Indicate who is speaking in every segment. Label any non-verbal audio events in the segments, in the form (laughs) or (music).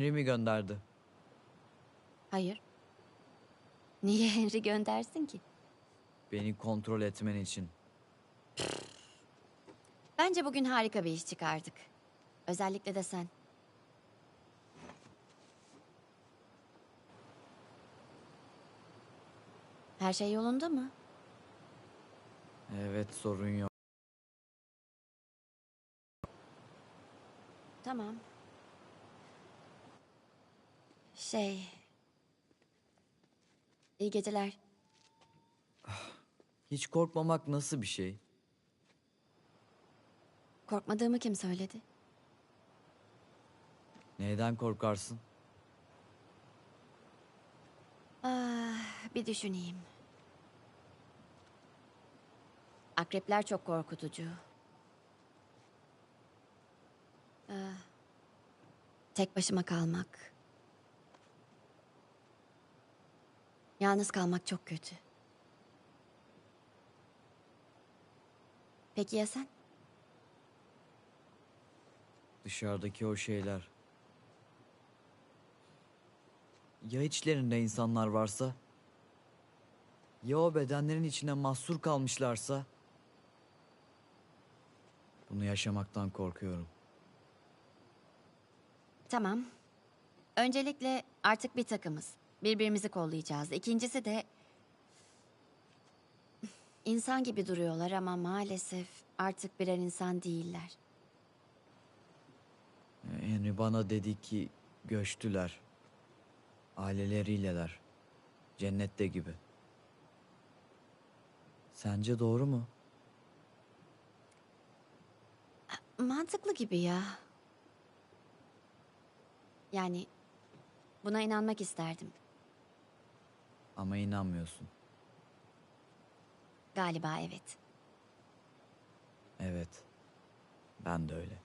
Speaker 1: Henry mi gönderdi?
Speaker 2: Hayır. Niye Henry göndersin ki?
Speaker 1: Beni kontrol etmen için.
Speaker 2: Bence bugün harika bir iş çıkardık. Özellikle de sen. Her şey yolunda mı?
Speaker 1: Evet sorun yok.
Speaker 2: Tamam. Şey... İyi geceler.
Speaker 1: Hiç korkmamak nasıl bir şey?
Speaker 2: Korkmadığımı kim söyledi?
Speaker 1: Neyden korkarsın?
Speaker 2: Ah, bir düşüneyim. Akrepler çok korkutucu. Ah, tek başıma kalmak. Yalnız kalmak çok kötü. Peki ya sen?
Speaker 1: Dışarıdaki o şeyler. Ya içlerinde insanlar varsa? Ya o bedenlerin içine mahsur kalmışlarsa? Bunu yaşamaktan korkuyorum.
Speaker 2: Tamam. Öncelikle artık bir takımız. Birbirimizi kollayacağız. İkincisi de... insan gibi duruyorlar ama maalesef artık birer insan değiller.
Speaker 1: Henry bana dedi ki göçtüler. Aileleriyleler. Cennette gibi. Sence doğru mu?
Speaker 2: Mantıklı gibi ya. Yani buna inanmak isterdim.
Speaker 1: Ama inanmıyorsun.
Speaker 2: Galiba evet.
Speaker 1: Evet. Ben de öyle.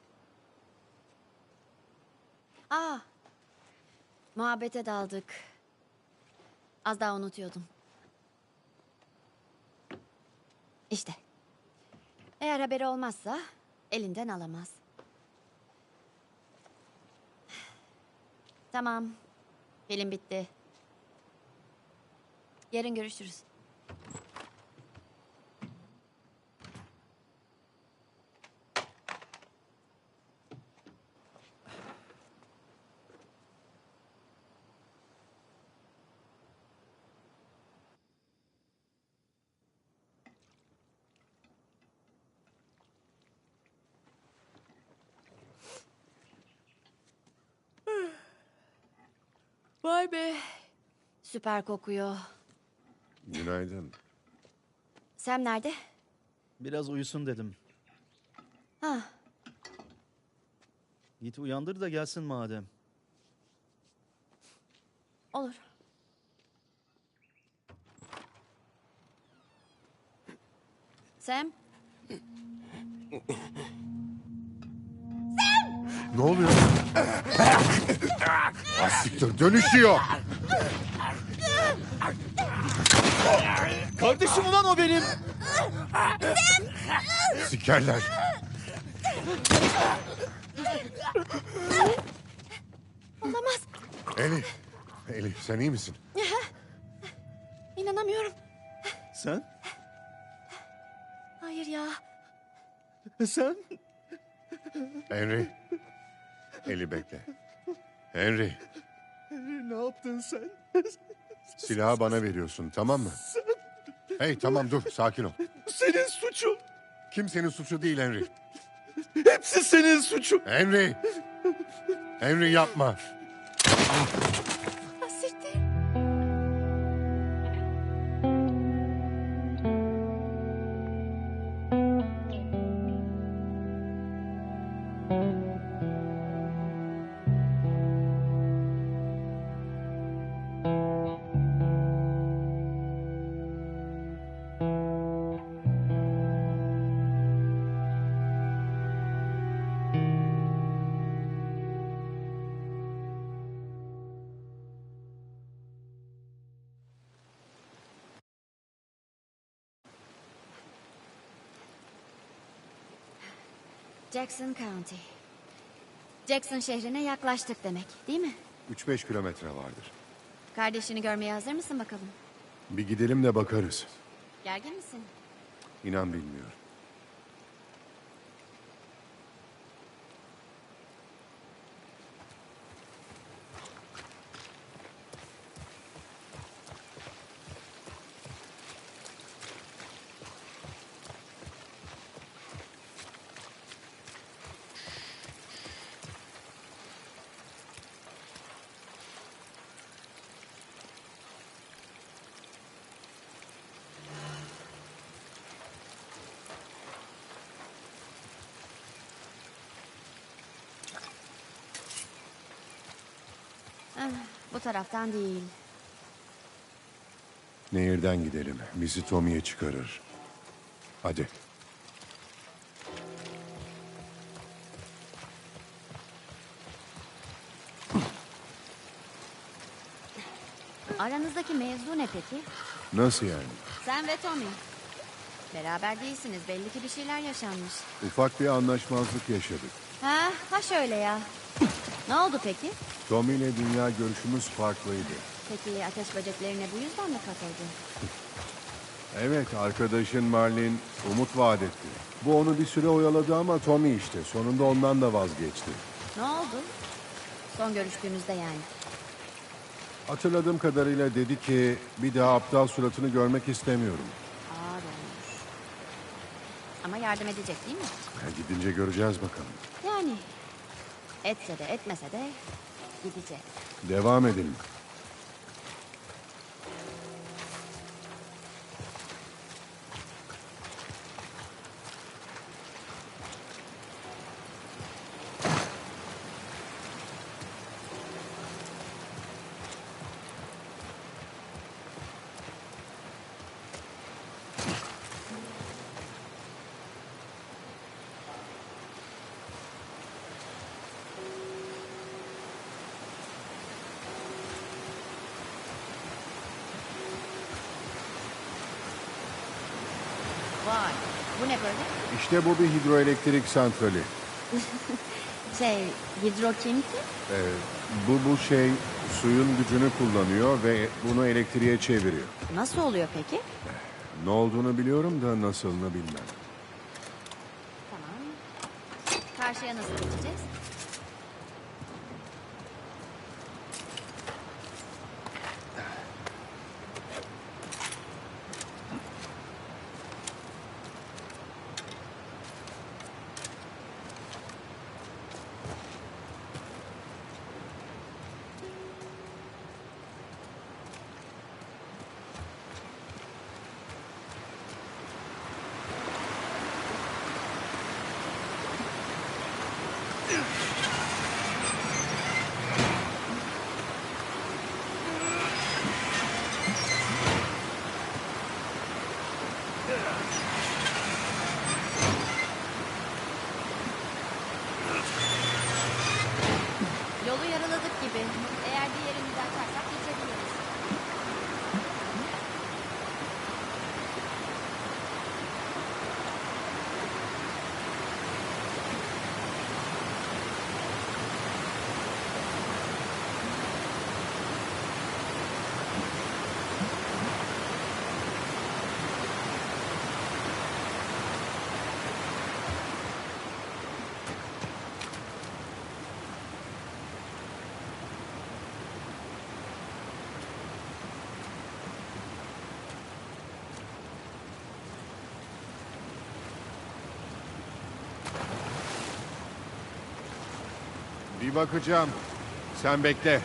Speaker 2: Aa. Muhabbete daldık. Az daha unutuyordum. İşte. Eğer haberi olmazsa elinden alamaz. Tamam. Film bitti. Yarın görüşürüz. Vay be. Süper kokuyor.
Speaker 3: Günaydın.
Speaker 2: Sam nerede?
Speaker 4: Biraz uyusun dedim.
Speaker 2: Ha,
Speaker 4: Git uyandır da gelsin madem.
Speaker 2: olur. Sam,
Speaker 3: Ne oluyor? Asiktir dönüşüyor.
Speaker 4: Kardeşim ulan o benim.
Speaker 3: Sikerler.
Speaker 2: olamaz.
Speaker 3: Elif. Elif sen iyi misin?
Speaker 2: İnanamıyorum.
Speaker 4: Sen?
Speaker 2: Hayır ya.
Speaker 4: Sen?
Speaker 3: Henry. Eli bekle. Henry.
Speaker 4: Ne yaptın sen?
Speaker 3: Silahı bana veriyorsun tamam mı? Hey tamam dur sakin ol.
Speaker 4: Senin suçun.
Speaker 3: Kimsenin suçu değil Henry.
Speaker 4: Hepsi senin suçun.
Speaker 3: Henry. Henry yapma.
Speaker 2: Jackson County. Jackson şehrine yaklaştık demek, değil mi?
Speaker 3: 3-5 kilometre vardır.
Speaker 2: Kardeşini görmeye hazır mısın bakalım?
Speaker 3: Bir gidelim de bakarız.
Speaker 2: Gergin misin?
Speaker 3: İnan bilmiyorum.
Speaker 2: Bu taraftan değil.
Speaker 3: Nehirden gidelim. Bizi Tommy'ye çıkarır. Hadi.
Speaker 2: Aranızdaki mevzu ne peki?
Speaker 3: Nasıl yani?
Speaker 2: Sen ve Tommy. Beraber değilsiniz. Belli ki bir şeyler yaşanmış.
Speaker 3: Ufak bir anlaşmazlık yaşadık.
Speaker 2: Ha, ha şöyle ya. Ne oldu peki?
Speaker 3: Tommy ile dünya görüşümüz farklıydı.
Speaker 2: Peki ateş böceklerine bu yüzden mi katıldın? (laughs)
Speaker 3: Evet, arkadaşın Marlin umut vaat etti. Bu onu bir süre oyaladı ama Tommy işte. Sonunda ondan da vazgeçti.
Speaker 2: Ne oldu? Son görüştüğünüzde yani.
Speaker 3: Hatırladığım kadarıyla dedi ki bir daha aptal suratını görmek istemiyorum.
Speaker 2: Ağır olmuş. Ama yardım edecek değil mi?
Speaker 3: Ya gidince göreceğiz bakalım.
Speaker 2: Yani etse de etmese de gidecek.
Speaker 3: Devam edelim.
Speaker 2: Vay. Bu ne böyle?
Speaker 3: İşte bu bir hidroelektrik santrali. (laughs)
Speaker 2: Şey, hidrokimti?
Speaker 3: Ee, bu bu şey suyun gücünü kullanıyor ve bunu elektriğe çeviriyor.
Speaker 2: Nasıl oluyor peki?
Speaker 3: Ne olduğunu biliyorum da nasılını bilmem.
Speaker 2: Tamam. Karşıya nasıl geçeceğiz?
Speaker 3: Bir bakacağım. Sen bekle.